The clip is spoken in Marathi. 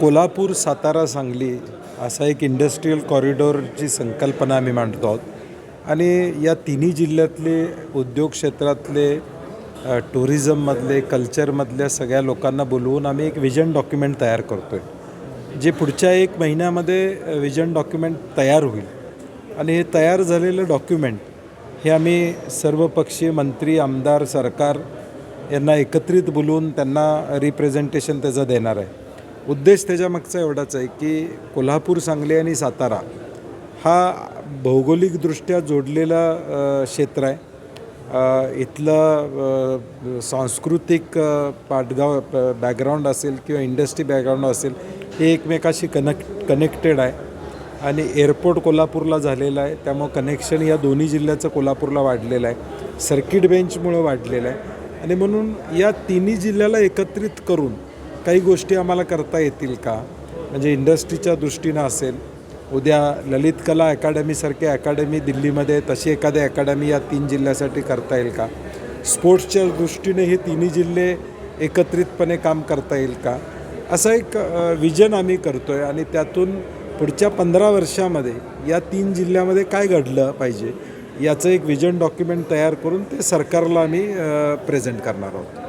कोल्हापूर सातारा सांगली असा एक इंडस्ट्रीयल कॉरिडॉरची संकल्पना आम्ही मांडतो आहोत. आणि या तिन्ही जिल्ह्यातले उद्योग क्षेत्रातले टुरिझममधले कल्चरमधल्या सगळ्या लोकांना बोलवून आम्ही एक विजन डॉक्युमेंट तयार करतो आहे जे पुढच्या एक महिन्यामध्ये विजन डॉक्युमेंट तयार होईल. आणि हे तयार झालेलं डॉक्युमेंट हे आम्ही सर्वपक्षीय मंत्री आमदार सरकार यांना एकत्रित बोलवून त्यांना रिप्रेझेंटेशन त्याचं देणार आहे. उद्देश त्याच्यामागचा एवढाच आहे की कोल्हापूर सांगली आणि सातारा हा भौगोलिकदृष्ट्या जोडलेला क्षेत्र आहे. इथलं सांस्कृतिक पाठगाव बॅकग्राऊंड असेल किंवा इंडस्ट्री बॅकग्राऊंड असेल हे एकमेकाशी कनेक्ट कनेक्टेड आहे. आणि एअरपोर्ट कोल्हापूरला झालेलं आहे. त्यामुळं कनेक्शन या दोन्ही जिल्ह्याचं कोल्हापूरला वाढलेलं आहे. सर्किट बेंचमुळं वाढलेलं आहे. आणि म्हणून या तिन्ही जिल्ह्याला एकत्रित करून काही गोष्टी आम्हाला करता येतील का? म्हणजे इंडस्ट्रीच्या दृष्टीनं असेल उद्या ललित कला अकॅडमीसारखी अकॅडमी दिल्लीमध्ये तशी एखादी अकॅडमी या तीन जिल्ह्यासाठी करता येईल का? स्पोर्ट्सच्या दृष्टीने हे तिन्ही जिल्हे एकत्रितपणे काम करता येईल का? असं एक विजन आम्ही करतो आहे आणि त्यातून पुढच्या पंधरा वर्षामध्ये या तीन जिल्ह्यामध्ये काय घडलं पाहिजे याचं एक विजन डॉक्युमेंट तयार करून ते सरकारला आम्ही प्रेझेंट करणार आहोत.